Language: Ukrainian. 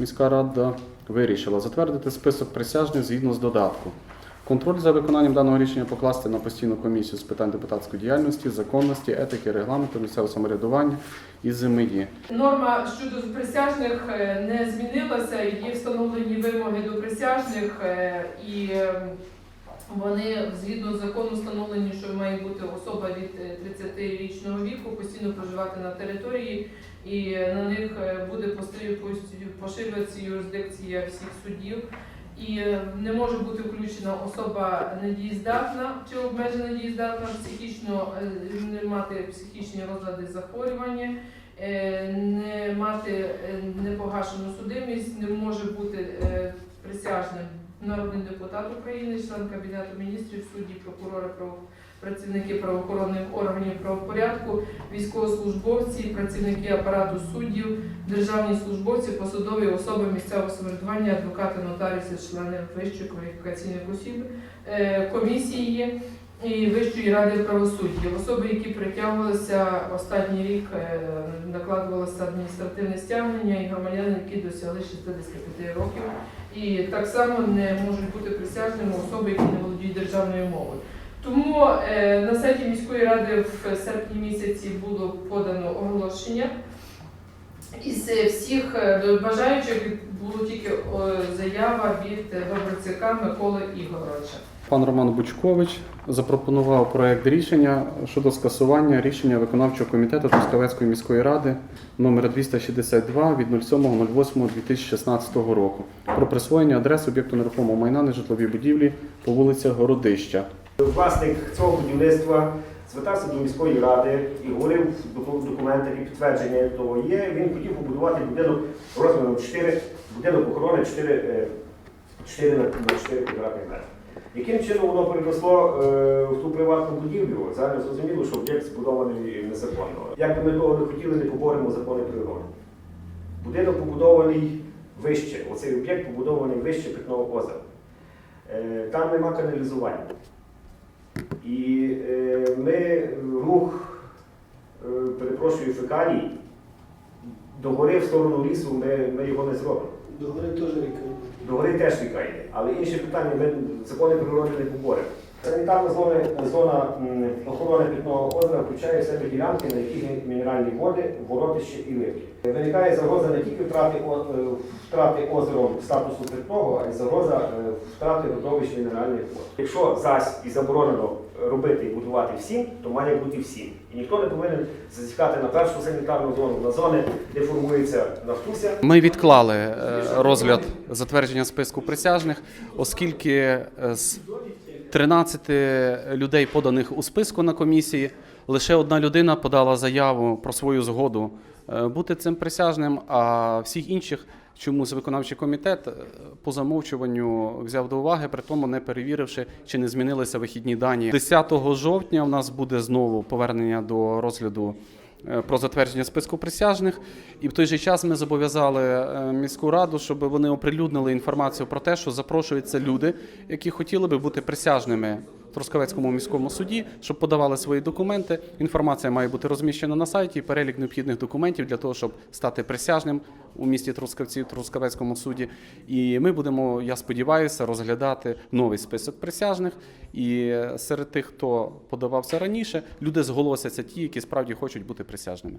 міська рада вирішила затвердити список присяжних згідно з додатку. Контроль за виконанням даного рішення покласти на постійну комісію з питань депутатської діяльності, законності, етики, регламенту, місцевого самоврядування і землі. Норма щодо присяжних е, не змінилася, є встановлені вимоги до присяжних, е, і е, вони згідно закону встановлені, що має бути особа від е, 30-річного віку, постійно проживати на території, і на них е, буде поширюватися юрисдикція всіх судів. І е, не може бути включена особа недієздатна чи обмежена дієздатна, психічно е, не мати психічні розлади захворювання, е, не мати е, непогашену судимість, не може бути е, присяжним. Народний депутат України, член Кабінету міністрів, судді, прокурори, працівники правоохоронних органів правопорядку, військовослужбовці, працівники апарату суддів, державні службовці, посадові особи місцевого самоврядування, адвокати, нотаріуси, члени вищої кваліфікаційних осіб, е, комісії і Вищої ради правосуддя. Особи, які притягувалися останній рік, е, накладувалося адміністративне стягнення і громадяни, які досягли 65 років. І так само не можуть бути присяжними особи, які не володіють державною мовою. Тому е, на сайті міської ради в серпні місяці було подано оголошення. Із е, всіх е, бажаючих було тільки заява від е, Миколи Ігоровича. Пан Роман Бучкович запропонував проект рішення щодо скасування рішення виконавчого комітету Трускавецької міської ради номер 262 від 07.08.2016 року про присвоєння адрес об'єкту нерухомого майна нежитловій будівлі по вулицях Городища. Власник цього будівництва звертався до міської ради і говорив в документах і підтвердження того є. Він хотів побудувати будинок розміром 4, будинок охорони 4, е, 4 на 4 квадратних метри. Яким чином воно переросло е, в ту приватну будівлю? Зараз зрозуміло, що об'єкт збудований незаконно. Як би ми того не хотіли, не поборемо закони природи. Будинок побудований вище. Оцей об'єкт побудований вище питного озера. Е, Там нема каналізування. І е, ми рух, е, перепрошую, фекалій, догори в сторону лісу ми, ми його не зробимо. До гори теж ріка. Догори теж ріка йде. Але інше питання, ми закони природи не поборемо. Санітарна зона, зона охорони питного озера включає в себе ділянки, на яких є мінеральні води, воротище і липки. Виникає загроза не тільки втрати, е, втрати озером статусу питного, а й загроза е, втрати родовищ мінеральних вод. Якщо зась і заборонено робити і будувати всім, то має бути всім. І ніхто не повинен зазіхати на першу санітарну зону, на зони, де формується нафтуся. Ми відклали е, розгляд затвердження списку присяжних, оскільки з 13 людей, поданих у списку на комісії, лише одна людина подала заяву про свою згоду е, бути цим присяжним, а всіх інших чомусь виконавчий комітет е, по замовчуванню взяв до уваги, при тому не перевіривши, чи не змінилися вихідні дані. 10 жовтня у нас буде знову повернення до розгляду про затвердження списку присяжних. І в той же час ми зобов'язали е, міську раду, щоб вони оприлюднили інформацію про те, що запрошуються люди, які хотіли би бути присяжними Трускавецькому міському суді, щоб подавали свої документи. Інформація має бути розміщена на сайті, перелік необхідних документів для того, щоб стати присяжним у місті Трускавці, Трускавецькому суді. І ми будемо, я сподіваюся, розглядати новий список присяжних. І серед тих, хто подавався раніше, люди зголосяться ті, які справді хочуть бути присяжними.